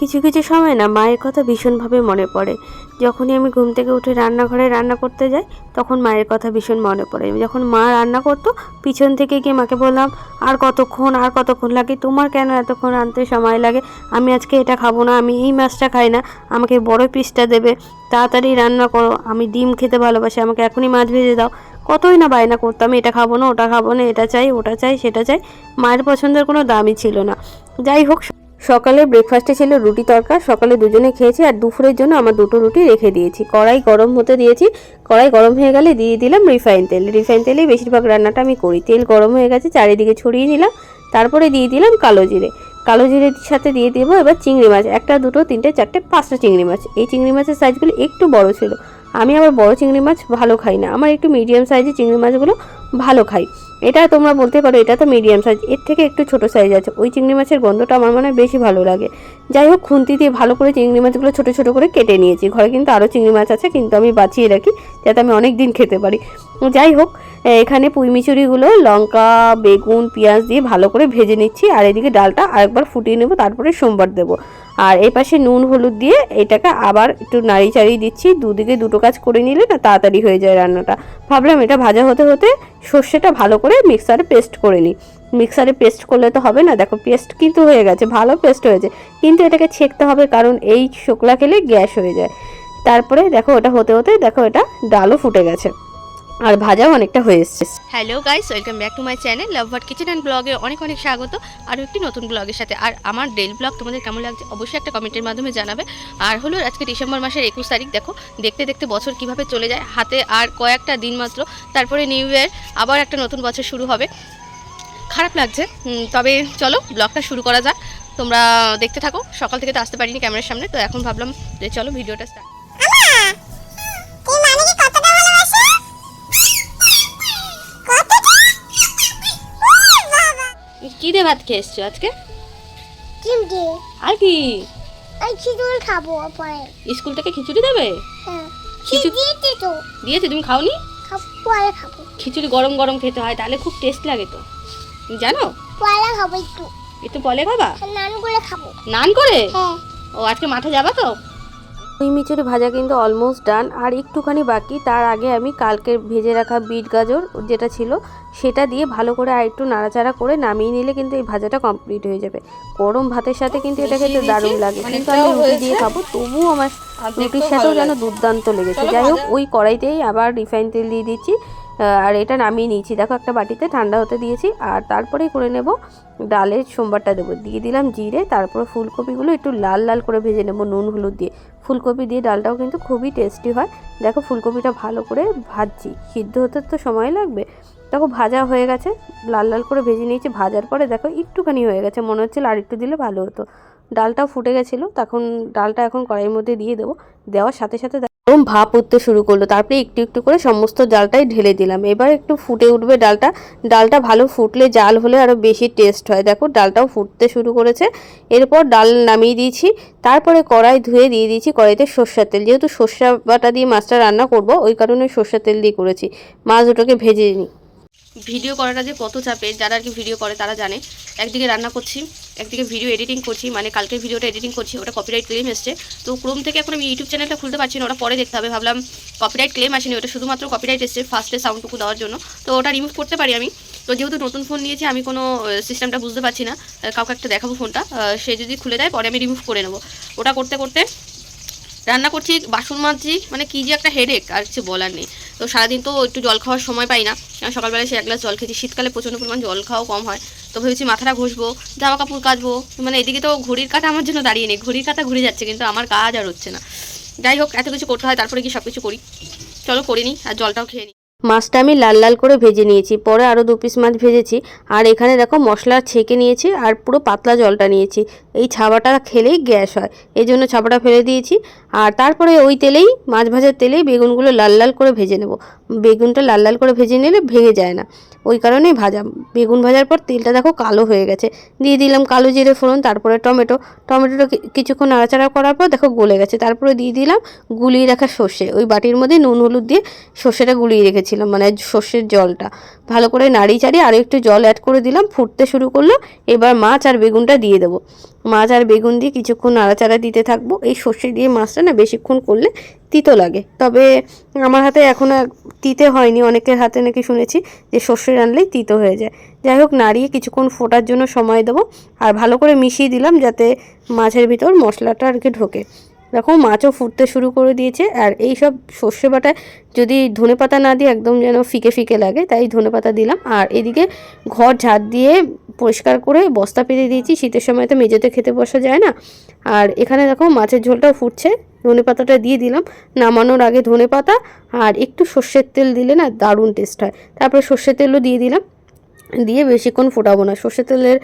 কিছু কিছু সময় না মায়ের কথা ভীষণভাবে মনে পড়ে। যখনই আমি ঘুম থেকে উঠে রান্নাঘরে রান্না করতে যাই, তখন মায়ের কথা ভীষণ মনে পড়ে। যখন মা রান্না করতো, পিছন থেকে গিয়ে মাকে বললাম, আর কতক্ষণ আর কতক্ষণ লাগে? তোমার কেন এতক্ষণ আনতে সময় লাগে? আমি আজকে এটা খাব না, আমি এই মাছটা খাই না। আমাকে বড় পিসটা দেবে, তাড়াতাড়ি রান্না করো। আমি ডিম খেতে ভালোবাসি, আমাকে এখনই মাছ ভেজে দাও। কতই না বায়না করতাম, এটা খাব না, ওটা খাব না, এটা চাই, ওটা চাই, সেটা চাই। মায়ের পছন্দের কোনো দামই ছিল না। যাই হোক সকালে ব্রেকফাস্টে ছিল রুটি তরকা সকালে দুজনে খেয়েছি আর দুপুরের জন্য আমার দুটো রুটি রেখে দিয়েছি। কড়াই গরম হতে দিয়েছি, কড়াই গরম হয়ে গেলে দিয়ে দিলাম রিফাইন তেল। রিফাইন তেলেই বেশিরভাগ রান্নাটা আমি করি। তেল গরম হয়ে গেছে, চারিদিকে ছড়িয়ে নিলাম, তারপরে দিয়ে দিলাম কালো জিরে। কালো জিরের সাথে দিয়ে দেবো এবার চিংড়ি মাছ। একটা, দুটো, তিনটে, চারটে, পাঁচটা চিংড়ি মাছ। এই চিংড়ি মাছের সাইজগুলো একটু বড় ছিল। আমি আবার বড় চিংড়ি মাছ ভালো খাই না। আমার একটু মিডিয়াম সাইজের চিংড়ি মাছগুলো ভালো খাই। এটা তোমরা বলতে পারো, এটা তো মিডিয়াম সাইজ এর থেকে একটু ছোট সাইজ আছে। ওই চিংড়ি মাছের গন্ধটা আমার মনে হয় বেশি ভালো লাগে। যাই হোক, খুন্তি দিয়ে ভালো করে চিংড়ি মাছগুলো ছোট ছোট করে কেটে নিয়েছি। ঘরে কিন্তু আরও চিংড়ি মাছ আছে, কিন্তু আমি বাঁচিয়ে রাখি, যাতে আমি অনেক দিন খেতে পারি। যাই হোক এখানে পুঁই মিচুরিগুলো লঙ্কা, বেগুন, পেঁয়াজ দিয়ে ভালো করে ভেজে নিচ্ছি। আর এদিকে ডালটা আরেকবার ফুটিয়ে নেব, তারপরে সোমবার দেবো। আর এই পাশে নুন, হলুদ দিয়ে এটাকে আবার একটু নাড়ি চাড়িয়ে দিচ্ছি। দুদিকে দুটো কাজ করে নিলে না তাড়াতাড়ি হয়ে যায় রান্নাটা। ভাবলাম এটা ভাজা হতে হতে সর্ষেটা ভালো করে মিক্সারে পেস্ট করে নিই। মিক্সারে পেস্ট করলে তো হবে না, দেখো পেস্ট কিন্তু হয়ে গেছে, ভালো পেস্ট হয়েছে। কিন্তু এটাকে ছেঁকতে হবে কারণ এই শুকলা খেলে গ্যাস হয়ে যায়। তারপরে দেখো ওটা হতে হতে দেখো এটা ডালও ফুটে গেছে। আর ভাজাও অনেকটা হয়ে এসছে। Hello guys welcome back to my channel love but kitchen and ব্লগে অনেক অনেক স্বাগত। আরও একটি নতুন ব্লগের সাথে। আর আমার ডেল ব্লগ তোমাদের কেমন লাগছে অবশ্যই একটা কমেন্টের মাধ্যমে জানাবে। আর হলো আজকে ডিসেম্বর মাসের একুশ তারিখ দেখো দেখতে দেখতে বছর কীভাবে চলে যায় হাতে আর কয়েকটা দিন মাত্র। তারপরে নিউ ইয়ার আবার একটা নতুন বছর শুরু হবে। খারাপ লাগছে তবে চলো ব্লগটা শুরু করা যাক। তোমরা দেখতে থাকো সকাল থেকে তো আসতে পারিনি ক্যামেরার সামনে তো এখন ভাবলাম যে চলো ভিডিওটা স্টার্ট কী দিয়ে ভাত খেয়ে এসছো আজকে? চিমটি আর কি? আমি খিচুড়ি খাব পরে। স্কুল থেকে খিচুড়ি দেবে? হ্যাঁ। খিচুড়ি- দিতে তো? দিয়েছে তুমি খাওনি? খাব পরে খাব। খিচুড়ি গরম গরম খেতে হয় তাহলে খুব টেস্ট লাগে তো। জানো? পরে খাব একটু। একটু বলে খাবা? নান করে খাব। নান করে? হ্যাঁ। ও আজকে মাঠে যাবা তো? পুঁই মিচুরি ভাজা কিন্তু অলমোস্ট ডান আর একটুখানি বাকি তার আগে আমি কালকের ভেজে রাখা বিট গাজর যেটা ছিল সেটা দিয়ে ভালো করে আর একটু নাড়াচাড়া করে নামিয়ে নিলে কিন্তু এই ভাজাটা কমপ্লিট হয়ে যাবে। গরম ভাতের সাথে কিন্তু এটা খেতে দারুণ লাগে। কিন্তু আমি রুটি দিয়ে খাব তবুও আমার রুটির সাথেও যেন দুর্দান্ত লেগেছে। যাই হোক ওই কড়াইতেই আবার রিফাইন তেল দিয়ে দিচ্ছি। আর এটা নামিয়ে নিয়েছি। দেখো, একটা বাটিতে ঠান্ডা হতে দিয়েছি। আর তারপরেই করে নেব ডালের সোমবারটা দেবো। দিয়ে দিলাম জিরে, তারপরে ফুলকপিগুলো একটু লাল লাল করে ভেজে নেব নুন, হলুদ দিয়ে। ফুলকপি দিয়ে ডালটাও কিন্তু খুবই টেস্টি হয়। দেখো, ফুলকপিটা ভালো করে ভাজছি। সিদ্ধ হতে তো সময় লাগবে। দেখো, ভাজা হয়ে গেছে। লাল লাল করে ভেজে নিয়েছি। ভাজার পরে দেখো, একটুখানি হয়ে গেছে। মনে হচ্ছিল আর একটু দিলে ভালো হতো। ডালটাও ফুটে গেছিল। তখন ডালটা এখন কড়াইয়ের মধ্যে দিয়ে দেবো। দেওয়ার সাথে সাথে এরকম ভাপ উঠতে শুরু করল। তারপরে একটু একটু করে সমস্ত ডালটাই ঢেলে দিলাম। এবার একটু ফুটে উঠবে ডালটা। ডালটা ভালো ফুটলে জাল হলে আরও বেশি টেস্ট হয়। দেখো, ডালটাও ফুটতে শুরু করেছে। এরপর ডাল নামিয়ে দিয়েছি। তারপরে কড়াই ধুয়ে দিয়ে দিয়েছি কড়াইতে সর্ষার তেল। যেহেতু সর্ষা বাটা দিয়ে মাছটা রান্না করব, ওই কারণে সর্ষার তেল দিয়ে করেছি। মাছ দুটোকে ভেজে নিই। ভিডিও করাটা যে কত চাপের যারা আর কি ভিডিও করে তারা জানে। একদিকে রান্না করছি, একদিকে ভিডিও এডিটিং করছি মানে কালকে ভিডিওটা এডিটিং করছি, ওটা কপিরাইট ক্লেম এসছে। তো ক্রোম থেকে এখন আমি ইউটিউব চ্যানেলটা খুলতে পারছি না, ওটা পরে দেখতে হবে। ভাবলাম কপিরাইট ক্লেম আসেনি, ওটা শুধুমাত্র কপিরাইট এসছে ফার্স্টে সাউন্ডটুকু দেওয়ার জন্য। তো ওটা রিমুভ করতে পারি আমি। তো যেহেতু নতুন ফোন নিয়েছি, আমি কোনো সিস্টেমটা বুঝতে পারছি না। কাউকে একটা দেখাবো ফোনটা সে যদি খুলে দেয়, পরে আমি রিমুভ করে নেব। ওটা করতে করতে রান্না করছি, বাসন মাজছি মানে কী যে একটা হেডেক আর কিছু বলার নেই। তো সারাদিন তো একটু জল খাওয়ার সময় পাই না। সকালবেলা সে এক গ্লাস জল খেয়েছি। শীতকালে প্রচণ্ড পরিমাণ জল খাওয়া কম হয়। তো ভেবেছি মাথাটা ঘষবো জামা কাপড় কাচবো। মানে এদিকে তো ঘড়ির কাটা আমার জন্য দাঁড়িয়ে নেই। ঘড়ির কাটা ঘুরে যাচ্ছে, কিন্তু আমার কাজ আর হচ্ছে না। যাই হোক, এত কিছু করতে হয়, তারপরে কি সব কিছু করি। চলো করিনি আর জলটাও খেয়ে নিই। মাছটা আমি লাল লাল করে ভেজে নিয়েছি। পরে আরও দু পিস মাছ ভেজেছি। আর এখানে দেখো মশলা ছেঁকে নিয়েছি আর পুরো পাতলা জলটা নিয়েছি। এই ছাবাটা খেলেই গ্যাস হয়। এই জন্য ছাবাটা ফেলে দিয়েছি। আর তারপরে ওই তেলেই, মাছ ভাজার তেলেই বেগুনগুলো লাল লাল করে ভেজে নেব। বেগুনটা লাল লাল করে ভেজে নিলে ভেঙে যায় না। ওই কারণেই ভাজা। বেগুন ভাজার পর তেলটা দেখো কালো হয়ে গেছে। দিয়ে দিলাম কালো জিরে ফোড়ন, তারপরে টমেটো। টমেটোটা কিছুক্ষণ নাড়াচাড়া করার পর দেখো গলে গেছে। তারপরে দিয়ে দিলাম গুলিয়ে রাখা সর্ষে। ওই বাটির মধ্যে নুন, হলুদ দিয়ে সর্ষেটা গুলিয়ে রেখেছি। দিয়েছিলাম মানে সর্ষের জলটা। ভালো করে নাড়ি চাড়িয়ে আরও একটু জল অ্যাড করে দিলাম, ফুটতে শুরু করল। এবার মাছ আর বেগুনটা দিয়ে দেবো। মাছ আর বেগুন দিয়ে কিছুক্ষণ নাড়াচাড়া দিতে থাকব। এই সর্ষে দিয়ে মাছটা না বেশিক্ষণ করলে তিতো লাগে। তবে আমার হাতে এখনও তিতে হয়নি, অনেকের হাতে নাকি শুনেছি যে সর্ষে রানলেই তিতো হয়ে যায়। যাই হোক, নাড়িয়ে কিছুক্ষণ ফোটার জন্য সময় দেবো। আর ভালো করে মিশিয়ে দিলাম যাতে মাছের ভিতর মশলাটা আর কি ঢোকে। দেখো মাছও ফুটতে শুরু করে দিয়েছে আর এই সব সর্ষে বাটায় যদি ধনে পাতা না দিয়ে একদম যেন ফিকে ফিকে লাগে, তাই ধনে পাতা দিলাম। আর এদিকে ঘর ঝাড় দিয়ে পরিষ্কার করে বস্তা পেতে দিয়েছি। শীতের সময় তো মেঝেতে খেতে বসা যায় না। আর এখানে দেখো মাছের ঝোলটাও ফুটছে, ধনে পাতাটা দিয়ে দিলাম। নামানোর আগে ধনে পাতা আর একটু সর্ষের তেল দিলে না দারুণ টেস্ট হয়। তারপরে সর্ষের তেলও দিয়ে দিলাম। দিয়ে বেশিক্ষণ ফোটাবো না, সর্ষের তেলের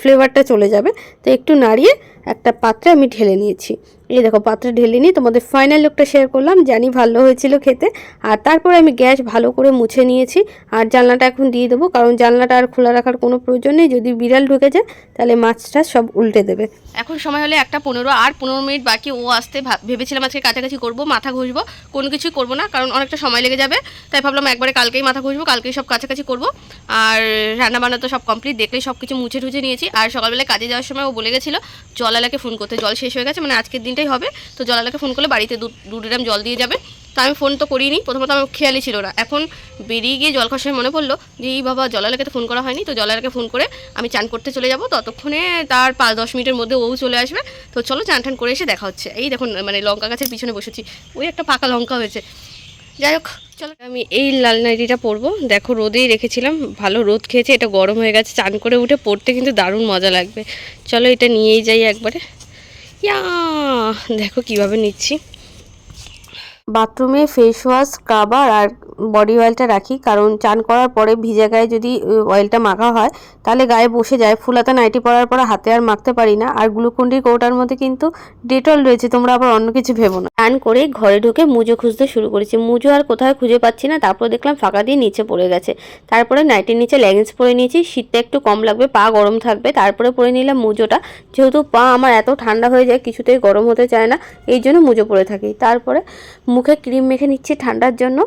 ফ্লেভারটা চলে যাবে। তো একটু নাড়িয়ে একটা পাত্রে আমি ঢেলে নিয়েছি। এই দেখো, পাত্রে ঢেলে নিয়ে তোমাদের ফাইনাল লুকটা শেয়ার করলাম, জানি ভালো হয়েছিল খেতে। আর তারপরে আমি গ্যাস ভালো করে মুছে নিয়েছি, আর জানলাটা এখন দিয়ে দেবো, কারণ জানলাটা আর খোলা রাখার কোনো প্রয়োজন নেই, যদি বিড়াল ঢুকে যায়, তাহলে মাছটা সব উল্টে দেবে। এখন সময় হলে একটা পনেরো আর পনেরো মিনিট বাকি, ও আসতে ভাব- ভেবেছিলাম আজকে কাছাকাছি করব, মাথা ঘষবো, কোনো কিছুই করব না, কারণ অনেকটা সময় লেগে যাবে, তাই ভাবলাম একবারে কালকেই মাথা ঘষবো, কালকেই সব কাছাকাছি করব। আর রান্না বান্না তো সব কমপ্লিট দেখলেই সব কিছু মুছে টুছে নিয়েছি, আর সকালবেলায় কাজে যাওয়ার সময় ও বলে গেছিল, জল জলালাকে ফোন করতে, জল শেষ হয়ে গেছে মানে আজকের দিনটাই হবে। তো জলালাকে ফোন করলে বাড়িতে দু ড্রাম জল দিয়ে যাবে। তো আমি ফোন তো করিনি। প্রথমত আমার খেয়ালই ছিল না। এখন বেরিয়ে গিয়ে জল খাওয়ার মনে পড়ল যে, এই বাবা, জলালাকে তো ফোন করা হয়নি। তো জলালাকে ফোন করে আমি চান করতে চলে যাব। ততক্ষণে তার পাঁচ দশ মিনিটের মধ্যে ও চলে আসবে। তো চলো চান টান করে এসে দেখা হচ্ছে। এই দেখুন মানে লঙ্কা গাছের পিছনে বসেছি। ওই একটা পাকা লঙ্কা হয়েছে। যাই হোক, চলো। আমি এই লাল নাইটিটা পরবো। দেখো, রোদেই রেখেছিলাম। ভালো রোদ খেয়েছে। এটা গরম হয়ে গেছে। চান করে উঠে পড়তে কিন্তু দারুণ মজা লাগবে। চলো, এটা নিয়েই যাই একবারে। দেখো কীভাবে নিচ্ছি। বাথরুমে ফেস ওয়াশ স্ক্রাবার আর বডি অয়েলটা রাখি। কারণ চান করার পরে ভিজে গায়ে যদি অয়েলটা মাখা হয়, তাহলে গায়ে বসে যায়। ফুলাতা নাইটি পরার পরে হাতে আর মাখতে পারি না। আর গ্লুকন্ডির কৌটার মধ্যে কিন্তু ডেটল রয়েছে। তোমরা আবার অন্য কিছু ভেবো না। চান করে ঘরে ঢুকে মুজো খুঁজতে শুরু করেছি। মুজো আর কোথাও খুঁজে পাচ্ছি না। তারপর দেখলাম ফাঁকা দিয়ে নিচে পড়ে গেছে। তারপরে নাইটির নিচে লেগিংস পরে নিয়েছি। শীতটা একটু কম লাগবে, পা গরম থাকবে। তারপরে পরে নিলাম মুজোটা। যেহেতু পা আমার এত ঠান্ডা হয়ে যায়, কিছুতেই গরম হতে চায় না। এই জন্য মুজো পরে থাকি। তারপরে মুখে ক্রিম মেখে নিচ্ছি ঠান্ডার জন্য।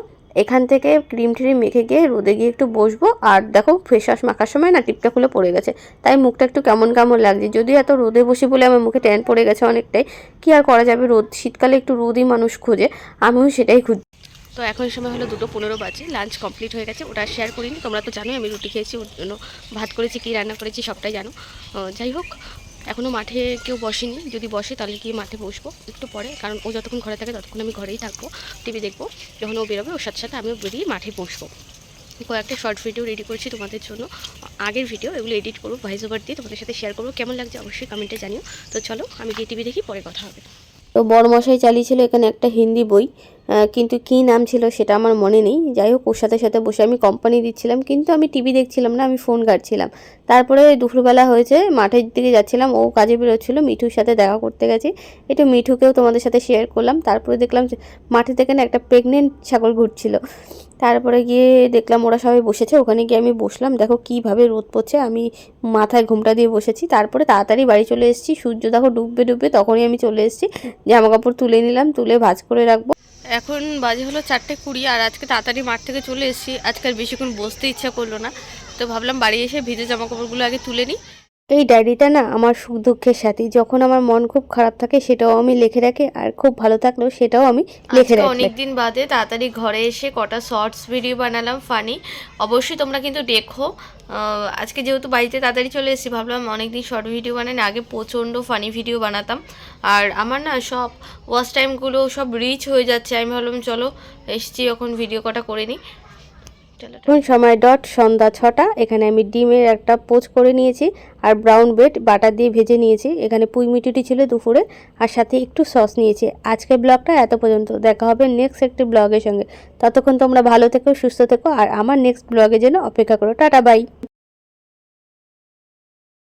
এখান থেকে ক্রিম ট্রিম মেখে গিয়ে রোদে গিয়ে একটু বসবো। আর দেখো ফেস ওয়াশ মাখার সময় না টিপটা খুলে পড়ে গেছে। তাই মুখটা একটু কেমন কেমন লাগছে। যদি এত রোদে বসি বলে আমার মুখে ট্যান পড়ে গেছে অনেকটাই, কি আর করা যাবে? রোদ, শীতকালে একটু রোদই মানুষ খোঁজে। আমিও সেটাই খুঁজি তো এখন সময় হলো দুটো পনেরো বাজে লাঞ্চ কমপ্লিট হয়ে গেছে। ওটা শেয়ার করিনি, তোমরা তো জানোই আমি রুটি খেয়েছি, ওর জন্য ভাত করেছি, কী রান্না করেছি সবটাই জানো। যাই হোক এখনও মাঠে কেউ বসেনি। যদি বসে তাহলে গিয়ে মাঠে বসবো একটু পরে, কারণ ও যতক্ষণ ঘরে থাকে ততক্ষণ আমি ঘরেই থাকব। টিভি দেখব, যখন ও বেরোবে ওর সাথে সাথে আমিও বেরিয়ে মাঠে বসবো। কয়েকটা শর্ট ভিডিও রেডি করেছি তোমাদের জন্য। আগের ভিডিও এগুলো এডিট করব ভয়েস ওভার দিয়ে তোমাদের সাথে শেয়ার করব। কেমন লাগছে অবশ্যই কমেন্টে জানিও। তো চলো, আমি গিয়ে টিভি দেখি, পরে কথা হবে। তো বড় মশাই চালিয়েছিল এখানে একটা হিন্দি বই। কিন্তু কী নাম ছিল সেটা আমার মনে নেই। যাই হোক, ওর সাথে সাথে বসে আমি কোম্পানি দিচ্ছিলাম, কিন্তু আমি টিভি দেখছিলাম না, আমি ফোন ঘাটছিলাম। তারপরে দুপুরবেলা হয়েছে, মাঠের দিকে যাচ্ছিলাম, ও কাজে বেরোচ্ছিল, মিঠুর সাথে দেখা করতে গেছি। একটু মিঠুকেও তোমাদের সাথে শেয়ার করলাম, তারপরে দেখলাম মাঠে থেকে না একটা প্রেগনেন্ট ছাগল ঘুরছিল। তারপরে গিয়ে দেখলাম ওরা সবাই বসেছে, ওখানে গিয়ে আমি বসলাম, দেখো কীভাবে রোদ পড়ছে, আমি মাথায় ঘুমটা দিয়ে বসেছি। তারপরে তাড়াতাড়ি বাড়ি চলে এসেছি, সূর্য দেখো ডুববে ডুববে, তখনই আমি চলে এসেছি জামা কাপড় তুলে নিলাম, তুলে ভাঁজ করে রাখব। এখন বাজে হলো চারটে কুড়ি আর আজকে তাড়াতাড়ি মাঠ থেকে চলে এসেছি। আজকে আর বেশিক্ষণ বসতে ইচ্ছা করল না। তো ভাবলাম বাড়ি এসে ভিজে জামা কাপড়গুলো আগে তুলে নিই। এই ডায়েরিটা না আমার সুখ দুঃখের সাথে যখন আমার মন খুব খারাপ থাকে সেটাও আমি লিখে রাখি আর খুব ভালো থাকলেও সেটাও আমি লিখে রাখি। অনেকদিন বাদে তাড়াতাড়ি ঘরে এসে কটা শর্টস ভিডিও বানালাম ফানি। অবশ্যই তোমরা কিন্তু দেখো। আজকে যেহেতু বাড়িতে তাড়াতাড়ি চলে এসেছি ভাবলাম অনেকদিন শর্ট ভিডিও বানাই না আগে প্রচণ্ড ফানি ভিডিও বানাতাম। আর আমার না সব ওয়াচ টাইমগুলো সব রিচ হয়ে যাচ্ছে আমি ভাবলাম চলো এসছি এখন ভিডিও কটা করে নিই। এখন সময় ডট, সন্ধ্যা ছটা। এখানে আমি ডিমের একটা পোচ করে নিয়েছি আর ব্রাউন ব্রেড বাটা দিয়ে ভেজে নিয়েছি। এখানে পুঁই মিটুটি ছিল দুপুরে আর সাথে একটু সস নিয়েছি। আজকের ব্লগটা এত পর্যন্ত। দেখা হবে নেক্সট একটি ব্লগের সঙ্গে। ততক্ষণ তোমরা ভালো থেকো, সুস্থ থেকো আর আমার নেক্সট ব্লগের জন্য অপেক্ষা করো। Tata bye